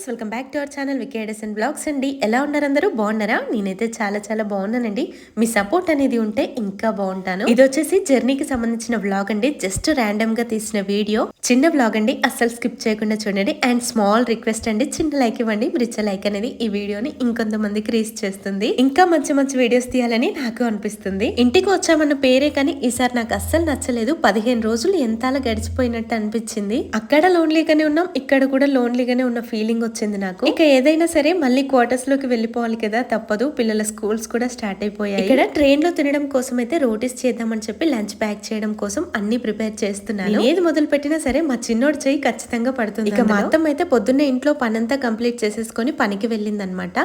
Friends welcome back to our channel వికేడస్ and blogs అండి. ఎలా ఉన్నారు అందరూ? బాగున్నారా? నేనైతే చాలా చాలా బాగున్నానండి. మీ సపోర్ట్ అనేది ఉంటే ఇంకా బాగుంటాను. ఇది వచ్చేసి జర్నీకి సంబంధించిన బ్లాగ్ అండి. జస్ట్ ర్యాండమ్గా తీసిన వీడియో. చిన్న బ్లాగ్ అండి. అస్సలు స్కిప్ చేయకుండా చూడండి. అండ్ స్మాల్ రిక్వెస్ట్ అండి. చిన్న లైక్ ఇవ్వండి. మీరు ఇచ్చే లైక్ అనేది ఈ వీడియోని ఇంకొంతమందికి రీచ్ చేస్తుంది. ఇంకా మంచి మంచి వీడియోస్ తీయాలని నాకు అనిపిస్తుంది. ఇంటికి వచ్చామన్న పేరే కానీ ఈసారి నాకు అస్సలు నచ్చలేదు. పదిహేను రోజులు ఎంతలా గడిచిపోయినట్టు అనిపించింది. అక్కడ లోన్లీగానే ఉన్నాం. ఇక్కడ కూడా లోన్లీగానే ఉన్న ఫీలింగ్ వచ్చింది నాకు. ఇక ఏదైనా సరే మళ్ళీ క్వార్టర్స్లోకి వెళ్ళిపోవాలి కదా తప్పదు. పిల్లల స్కూల్స్ కూడా స్టార్ట్ అయిపోయాయి. ఇక్కడ ట్రైన్లో తినడం కోసం అయితే రోటీస్ చేద్దామని చెప్పి లంచ్ ప్యాక్ చేయడం కోసం అన్ని ప్రిపేర్ చేస్తున్నాను నేను ఏది మొదలు పెట్టినా సరే మా చిన్నోడు చెయ్యి ఖచ్చితంగా పడుతుంది ఇక మా అత్తమ్మ అయితే పొద్దున్నే ఇంట్లో పనంతా కంప్లీట్ చేసేసుకొని పనికి వెళ్ళింది అనమాట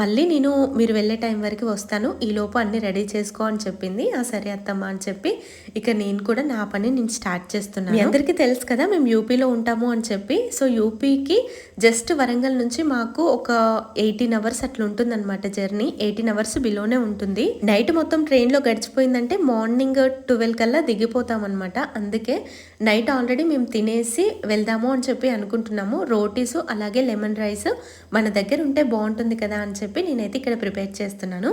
మళ్ళీ నేను మీరు వెళ్ళే టైం వరకు వస్తాను. ఈ లోపు అన్ని రెడీ చేసుకో అని చెప్పింది. ఆ సరే అత్తమ్మ అని చెప్పి ఇక నేను కూడా నా పని నేను స్టార్ట్ చేస్తున్నాను. మీ అందరికీ తెలుసు కదా మేము యూపీలో ఉంటాము అని చెప్పి. సో యూపీకి జస్ట్ వరంగల్ నుంచి మాకు ఒక ఎయిటీన్ అవర్స్ అట్లా ఉంటుంది అనమాట జర్నీ. ఎయిటీన్ అవర్స్ బిలోనే ఉంటుంది. నైట్ మొత్తం ట్రైన్లో గడిచిపోయిందంటే మార్నింగ్ ట్వెల్వ్ కల్లా దిగిపోతాం అనమాట అందుకే నైట్ ఆల్రెడీ మేము తినేసి వెళ్దాము అని చెప్పి అనుకుంటున్నాము. రోటీస్ అలాగే లెమన్ రైస్ మన దగ్గర ఉంటే బాగుంటుంది కదా అని చెప్పి నేనైతే ఇక్కడ ప్రిపేర్ చేస్తున్నాను.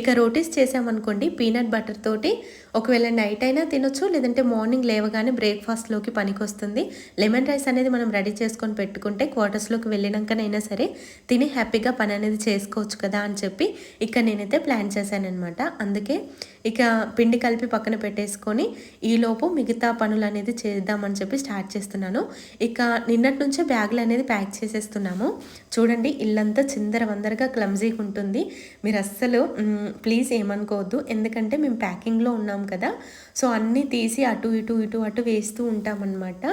ఇక రోటీస్ చేసామనుకోండి పీనట్ బటర్ తోటి ఒకవేళ నైట్ అయినా తినొచ్చు లేదంటే మార్నింగ్ లేవగానే బ్రేక్ఫాస్ట్లోకి పనికొస్తుంది. లెమన్ రైస్ అనేది మనం రెడీ చేసుకొని పెట్టుకుంటే క్వార్టర్స్లోకి వెళ్ళి వెళ్ళినాకనైనా సరే తిని హ్యాపీగా పని అనేది చేసుకోవచ్చు కదా అని చెప్పి ఇక నేనైతే ప్లాన్ చేశాను అనమాట అందుకే ఇక పిండి కలిపి పక్కన పెట్టేసుకొని ఈలోపు మిగతా పనులు అనేది చేద్దామని చెప్పి స్టార్ట్ చేస్తున్నాను. ఇక నిన్నటి నుంచే బ్యాగులు అనేది ప్యాక్ చేసేస్తున్నాము. చూడండి ఇల్లంతా చిందర వందరగా క్లమ్జీగా ఉంటుంది. మీరు అస్సలు ప్లీజ్ ఏమనుకోవద్దు. ఎందుకంటే మేము ప్యాకింగ్లో ఉన్నాం కదా. సో అన్నీ తీసి అటు ఇటు ఇటు అటు వేస్తూ ఉంటామన్నమాట.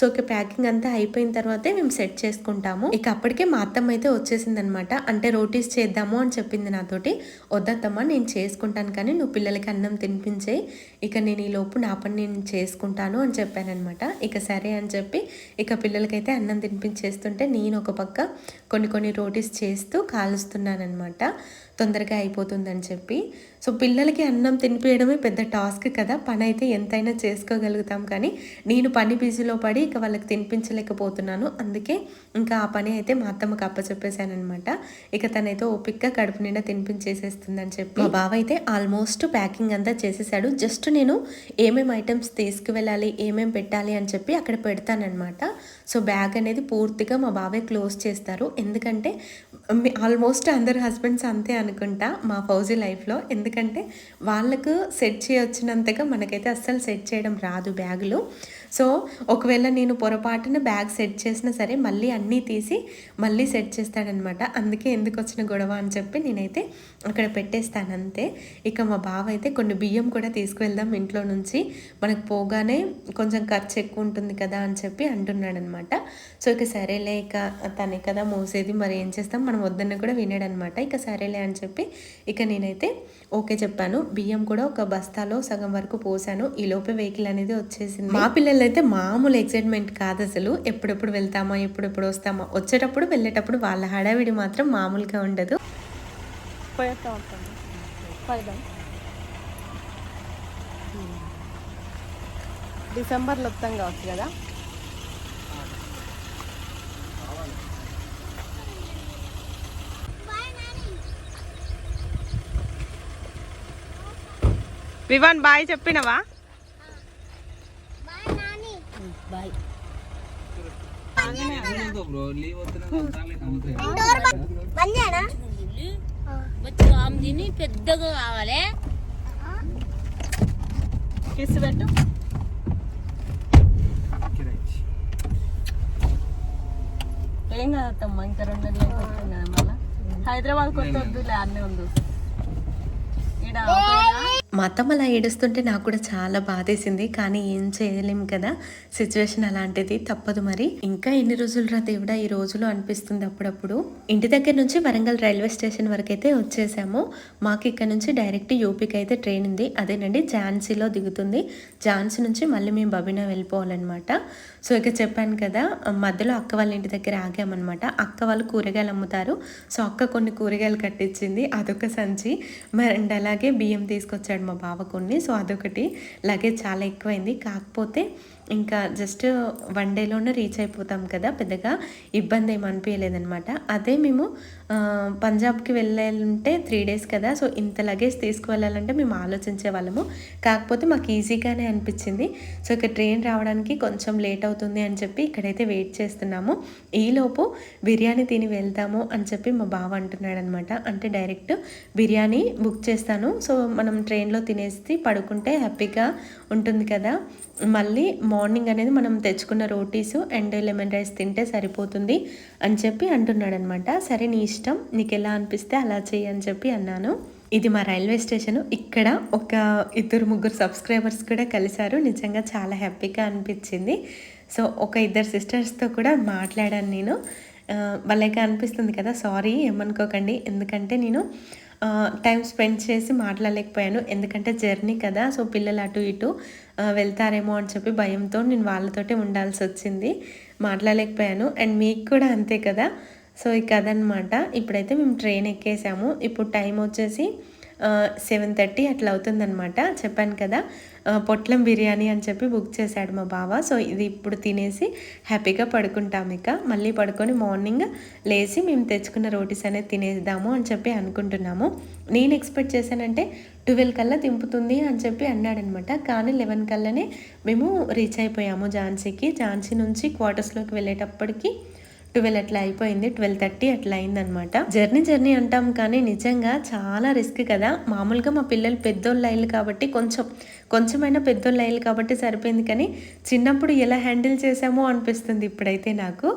సో ఇక ప్యాకింగ్ అంతా అయిపోయిన తర్వాతే మేము సెట్ చేసుకుంటాము. ఇక అప్పటికే మా అత్తమ్మ అయితే వచ్చేసింది అనమాట అంటే రోటీస్ చేద్దాము అని చెప్పింది నాతోటి. వద్దత్తమ్మ నేను చేసుకుంటాను కానీ నువ్వు పిల్లలకి అన్నం తినిపించే ఇక నేను ఈ లోపు నా పని నేను చేసుకుంటాను అని చెప్పానమాట ఇక సరే అని చెప్పి ఇక పిల్లలకైతే అన్నం తినిపించేస్తుంటే నేను ఒక పక్క కొన్ని కొన్ని రోటీస్ చేస్తూ కాలుస్తున్నానమాట తొందరగా అయిపోతుందని చెప్పి. సో పిల్లలకి అన్నం తినిపించడమే పెద్ద టాస్క్ కదా. పని అయితే ఎంతైనా చేసుకోగలుగుతాం కానీ నేను పని బిజీలో పడి ఇక వాళ్ళకి తినిపించలేకపోతున్నాను. అందుకే ఇంకా ఆ పని అయితే మా అత్తమ్మకి అప్పచెప్పేశానమాట ఇక తనైతే ఓపిక్గా కడుపు నిండా తినిపించేసేస్తుందని చెప్పి. మా బావ అయితే ఆల్మోస్ట్ ప్యాకింగ్ అంతా చేసేసాడు. జస్ట్ నేను ఏమేమి ఐటమ్స్ తీసుకువెళ్ళాలి ఏమేమి పెట్టాలి అని చెప్పి అక్కడ పెడతానమాట సో బ్యాగ్ అనేది పూర్తిగా మా బావే క్లోజ్ చేస్తారు. ఎందుకంటే ఆల్మోస్ట్ అందరు హస్బెండ్స్ అంతే అనుకుంటా మా ఫౌజీ లైఫ్లో. ఎందుకంటే వాళ్ళకు సెట్ చేయొచ్చినంతగా మనకైతే అస్సలు సెట్ చేయడం రాదు బ్యాగులు. సో ఒకవేళ నేను పొరపాటున బ్యాగ్ సెట్ చేసినా సరే మళ్ళీ అన్నీ తీసి మళ్ళీ సెట్ చేస్తాడనమాట. అందుకే ఎందుకు వచ్చిన గొడవ అని చెప్పి నేనైతే అక్కడ పెట్టేస్తాను అంతే. ఇక మా బావ అయితే కొన్ని బియ్యం కూడా తీసుకువెళ్దాం ఇంట్లో నుంచి. మనకు పోగానే కొంచెం ఖర్చు ఎక్కువ ఉంటుంది కదా అని చెప్పి అంటున్నాడనమాట. సో ఇక సరేలే ఇక తనే కదా మోసేది మరి ఏం చేస్తాం? మనం వద్దన్న కూడా వినాడనమాట. ఇక సరేలే అని చెప్పి ఇక నేనైతే ఓకే చెప్పాను. బియ్యం కూడా ఒక బస్తాలో సగం వరకు పోసాను. ఈ లోపే వెహికల్ అనేది వచ్చేసింది. మా పిల్లలు అయితే మామూలు ఎక్సైట్మెంట్ కాదు అసలు. ఎప్పుడెప్పుడు వెళ్తామా ఎప్పుడెప్పుడు వస్తామా వచ్చేటప్పుడు వెళ్ళేటప్పుడు వాళ్ళ హడావిడి మాత్రం మామూలుగా ఉండదు. డిసెంబర్లో వస్తాం కావచ్చు కదా? వివాన్ బాయ్ చెప్పినవా బాయ్ పెద్దగా కావాలి. కిస్ పెట్టు. ఏం కాదమ్మా ఇంకా రెండు నెలలు అయిపోతుంది కదా మళ్ళా. హైదరాబాద్ కొత్త వద్దులే అన్నీ ఉంది? మా అత్తమ్మ అలా ఏడుస్తుంటే నాకు కూడా చాలా బాధేసింది. కానీ ఏం చేయలేము కదా. సిచ్యువేషన్ అలాంటిది తప్పదు మరి. ఇంకా ఎన్ని రోజులు రా దేవుడా ఈ రోజులు అనిపిస్తుంది అప్పుడప్పుడు. ఇంటి దగ్గర నుంచి వరంగల్ రైల్వే స్టేషన్ వరకు అయితే వచ్చేసాము. మాకు ఇక్కడ నుంచి డైరెక్ట్ యూపీకి అయితే ట్రైన్ ఉంది. అదేనండి ఝాన్సీలో దిగుతుంది. ఝాన్సీ నుంచి మళ్ళీ మేము బబినా వెళ్ళిపోవాలన్నమాట. సో ఇక చెప్పాను కదా మధ్యలో అక్క వాళ్ళ ఇంటి దగ్గర ఆగామన్నమాట. అక్క వాళ్ళు కూరగాయలు అమ్ముతారు. సో అక్క కొన్ని కూరగాయలు కట్టించింది. అదొక సంచి. మరి అండ్ అలాగే బియ్యం తీసుకొచ్చాడు మా బావ కొన్ని. సో అదొకటి. లగేజ్ చాలా ఎక్కువైంది. కాకపోతే ఇంకా జస్ట్ వన్ డేలోనే రీచ్ అయిపోతాం కదా పెద్దగా. ఇబ్బంది ఏమి అదే మేము పంజాబ్కి వెళ్ళాలంటే త్రీ డేస్ కదా సో ఇంత లగేజ్ తీసుకువెళ్ళాలంటే మేము ఆలోచించే వాళ్ళము. కాకపోతే మాకు ఈజీగానే అనిపించింది. సో ఇక ట్రైన్ రావడానికి కొంచెం లేట్ అవుతుంది అని చెప్పి ఇక్కడైతే వెయిట్ చేస్తున్నాము. ఈలోపు బిర్యానీ తిని వెళ్తాము అని చెప్పి మా బావ అంటున్నాడు అనమాట అంటే డైరెక్ట్ బిర్యానీ బుక్ చేస్తాను. సో మనం ట్రైన్లో తినేసి పడుకుంటే హ్యాపీగా ఉంటుంది కదా. మళ్ళీ మార్నింగ్ అనేది మనం తెచ్చుకున్న రోటీసు అండ్ లెమన్ రైస్ తింటే సరిపోతుంది అని చెప్పి అంటున్నాడు అనమాట సరే నీ ఇష్టం నీకు ఎలా అనిపిస్తే అలా చేయి అని చెప్పి అన్నాను. ఇది మా రైల్వే స్టేషన్. ఇక్కడ ఒక ఇద్దరు ముగ్గురు సబ్స్క్రైబర్స్ కూడా కలిశారు. నిజంగా చాలా హ్యాపీగా అనిపించింది. సో ఒక ఇద్దరు సిస్టర్స్తో కూడా మాట్లాడాను నేను. వాళ్ళకి అనిపిస్తుంది కదా. సారీ ఏమనుకోకండి. ఎందుకంటే నేను టైం స్పెండ్ చేసి మాట్లాడలేకపోయాను. ఎందుకంటే జర్నీ కదా. సో పిల్లలు అటు ఇటు వెళ్తారేమో అని చెప్పి భయంతో నేను వాళ్ళతోటే ఉండాల్సి వచ్చింది. మాట్లాడలేకపోయాను. అండ్ మీకు కూడా అంతే కదా. సో ఇక అదనమాట ఇప్పుడైతే మేము ట్రైన్ ఎక్కేసాము. ఇప్పుడు టైం వచ్చేసి సెవెన్ థర్టీ అట్లా అవుతుందనమాట. చెప్పాను కదా పొట్లం బిర్యానీ అని చెప్పి బుక్ చేశాడు మా బావ. సో ఇది ఇప్పుడు తినేసి హ్యాపీగా పడుకుంటాం ఇక. మళ్ళీ పడుకొని మార్నింగ్ లేచి మేము తెచ్చుకున్న రోటీస్ అనేది తినేద్దాము అని చెప్పి అనుకుంటున్నాము. నేను ఎక్స్పెక్ట్ చేశానంటే ట్వెల్వ్ కల్లా దింపుతుంది అని చెప్పి అన్నాడనమాట. కానీ లెవెన్ కల్లానే మేము రీచ్ అయిపోయాము ఝాన్సీకి. ఝాన్సీ నుంచి క్వార్టర్స్లోకి వెళ్ళేటప్పటికి ట్వెల్వ్ అట్లా అయిపోయింది ట్వెల్వ్ థర్టీ అట్లా అయిందనమాట జర్నీ జర్నీ అంటాం కానీ నిజంగా చాలా రిస్క్ కదా. మామూలుగా మా పిల్లలు పెద్దోళ్ళు అయ్యారు కాబట్టి కొంచెం కొంచెమైనా పెద్దోళ్ళు అయ్యారు కాబట్టి సరిపోయింది కానీ చిన్నప్పుడు ఎలా హ్యాండిల్ చేసామో అనిపిస్తుంది ఇప్పుడైతే నాకు.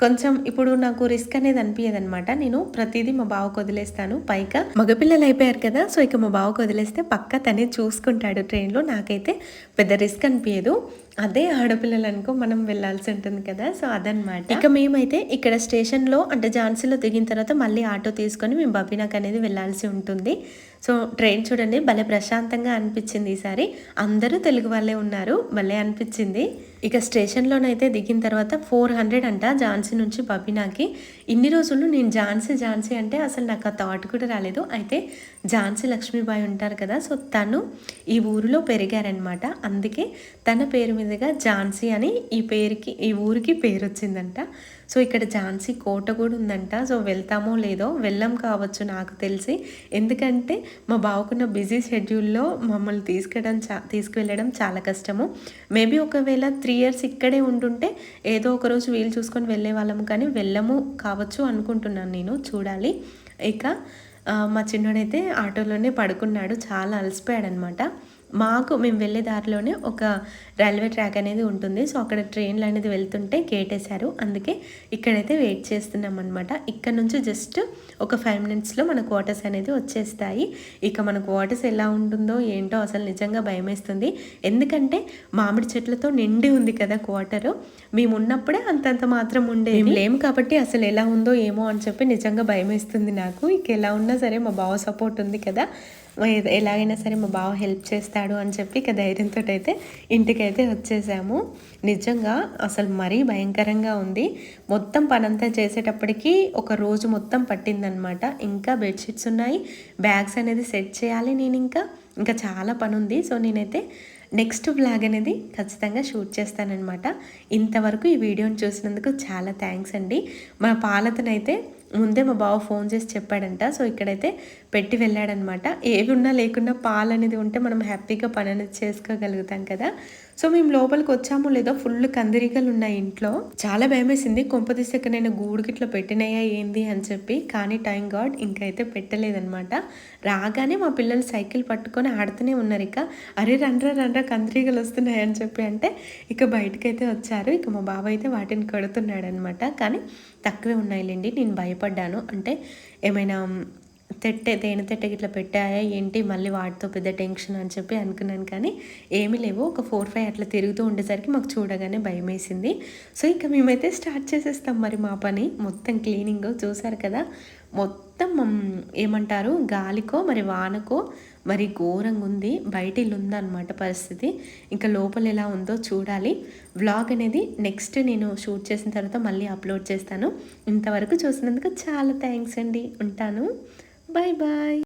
కొంచెం ఇప్పుడు నాకు రిస్క్ అనేది అనిపించదు అనమాట నేను ప్రతిదీ మా బావకు వదిలేస్తాను. పైగా మగపిల్లలు అయిపోయారు కదా సో ఇక మా బావకు వదిలేస్తే పక్క తనే చూసుకుంటాడు ట్రైన్లో. నాకైతే పెద్ద రిస్క్ అనిపించదు అదే ఆడపిల్లలు అనుకో మనం వెళ్ళాల్సి ఉంటుంది కదా సో అదనమాట. ఇక మేమైతే ఇక్కడ స్టేషన్లో అంటే ఝాన్సీలో దిగిన తర్వాత మళ్ళీ ఆటో తీసుకొని మేము బబీనాక్ అనేది వెళ్ళాల్సి ఉంటుంది. సో ట్రైన్ చూడండి భలే ప్రశాంతంగా అనిపించింది ఈసారి అందరూ తెలుగు వాళ్ళే ఉన్నారు భలే అనిపించింది. ఇక స్టేషన్లోనైతే దిగిన తర్వాత ఫోర్ హండ్రెడ్ అంట ఝాన్సీ నుంచి బబీనాకి. ఇన్ని రోజులు నేను ఝాన్సీ ఝాన్సీ అంటే అసలు నాకు ఆ థాట్ కూడా రాలేదు. అయితే ఝాన్సీ లక్ష్మీబాయి ఉంటారు కదా సో తను ఈ ఊరిలో పెరిగారనమాట అందుకే తన పేరు మీదుగా ఝాన్సీ అని ఈ పేరుకి ఈ ఊరికి పేరు వచ్చిందంట సో ఇక్కడ ఝాన్సీ కోట కూడా ఉందంట. సో వెళ్తామో లేదో వెళ్ళం కావచ్చు నాకు తెలిసి. ఎందుకంటే మా బావుకున్న బిజీ షెడ్యూల్లో మమ్మల్ని తీసుకెళ్ళడం చా తీసుకువెళ్ళడం చాలా కష్టము. మేబీ ఒకవేళ త్రీ ఇయర్స్ ఇక్కడే ఉంటుంటే ఏదో ఒక రోజు వీలు చూసుకొని వెళ్ళే వాళ్ళము కానీ వెళ్ళము కావచ్చు అనుకుంటున్నాను నేను చూడాలి. ఇక మా చిన్నోడైతే ఆటోలోనే పడుకున్నాడు. చాలా అలసిపోయాడు అనమాట మాకు మేము వెళ్ళే దారిలోనే ఒక రైల్వే ట్రాక్ అనేది ఉంటుంది. సో అక్కడ ట్రైన్లు అనేది వెళ్తుంటే గేట్ వేశారు అందుకే ఇక్కడైతే వెయిట్ చేస్తున్నాం అనమాట ఇక్కడ నుంచి జస్ట్ ఒక ఫైవ్ మినిట్స్లో మన క్వార్టర్స్ అనేది వచ్చేస్తాయి. ఇక మన క్వార్టర్స్ ఎలా ఉంటుందో ఏంటో అసలు నిజంగా భయమేస్తుంది. ఎందుకంటే మామిడి చెట్లతో నిండి ఉంది కదా క్వార్టరు. మేము ఉన్నప్పుడే అంతంత మాత్రం ఉండే లేము కాబట్టి అసలు ఎలా ఉందో ఏమో అని చెప్పి నిజంగా భయమేస్తుంది నాకు. ఇక ఎలా ఉన్నా సరే మా బావ సపోర్ట్ ఉంది కదా. ఎలాగైనా సరే మా బావ హెల్ప్ చేస్తాడు అని చెప్పి ఇక ధైర్యంతో అయితే ఇంటికైతే వచ్చేసాము. నిజంగా అసలు మరీ భయంకరంగా ఉంది. మొత్తం పనంతా చేసేటప్పటికి ఒక రోజు మొత్తం పట్టిందనమాట. ఇంకా బెడ్షీట్స్ ఉన్నాయి. బ్యాగ్స్ అనేది సెట్ చేయాలి నేను ఇంకా. ఇంకా చాలా పని ఉంది సో నేనైతే నెక్స్ట్ బ్లాగ్ అనేది ఖచ్చితంగా షూట్ చేస్తానన్నమాట ఇంతవరకు ఈ వీడియోని చూసినందుకు చాలా థ్యాంక్స్ అండి. మా పాలతనైతే ముందే మా బావ ఫోన్ చేసి చెప్పాడంట. సో ఇక్కడైతే పెట్టి వెళ్ళాడనమాట. ఏవి ఉన్నా లేకున్నా పాలు అనేది ఉంటే మనం హ్యాపీగా పని అనేది చేసుకోగలుగుతాం కదా. సో మేము లోపలికి వచ్చామో లేదో ఫుల్ కందిరీగలు ఉన్నాయి ఇంట్లో. చాలా భయం వేసింది కొంపదీసి ఇక్కడ నేను గూడుకిట్లో పెట్టినాయా ఏంది అని చెప్పి. కానీ టైం గాడ్ ఇంకైతే పెట్టలేదనమాట. రాగానే మా పిల్లలు సైకిల్ పట్టుకొని ఆడుతూనే ఉన్నారు ఇక. అరే రండ్రా రండ్రా కందిరీగలు వస్తున్నాయి అని చెప్పి అంటే ఇక బయటకైతే వచ్చారు. ఇక మా బాబాయ్ అయితే వాటిని కడుతున్నాడు అనమాట కానీ తక్కువే ఉన్నాయిలేండి. నేను భయపడ్డాను. అంటే ఏమైనా తెట్టె తేనె తెట్టె ఇట్లా పెట్టాయా ఏంటి? మళ్ళీ వాటితో పెద్ద టెన్షన్ అని చెప్పి అనుకున్నాను కానీ ఏమీ లేవు. ఒక ఫోర్ ఫైవ్ అట్లా తిరుగుతూ ఉండేసరికి మాకు చూడగానే భయం వేసింది సో ఇక మేమైతే స్టార్ట్ చేసేస్తాం మరి మా పని. మొత్తం క్లీనింగ్ చూసారు కదా? మొత్తం ఏమంటారు? గాలికో మరి వానకో మరి ఘోరంగా ఉంది. బయట ఇల్లు ఉందన్నమాట పరిస్థితి. ఇంకా లోపల ఎలా ఉందో చూడాలి. వ్లాగ్ అనేది నెక్స్ట్ నేను షూట్ చేసిన తర్వాత మళ్ళీ అప్లోడ్ చేస్తాను. ఇంతవరకు చూసినందుకు చాలా థ్యాంక్స్ అండి. ఉంటాను. Bye bye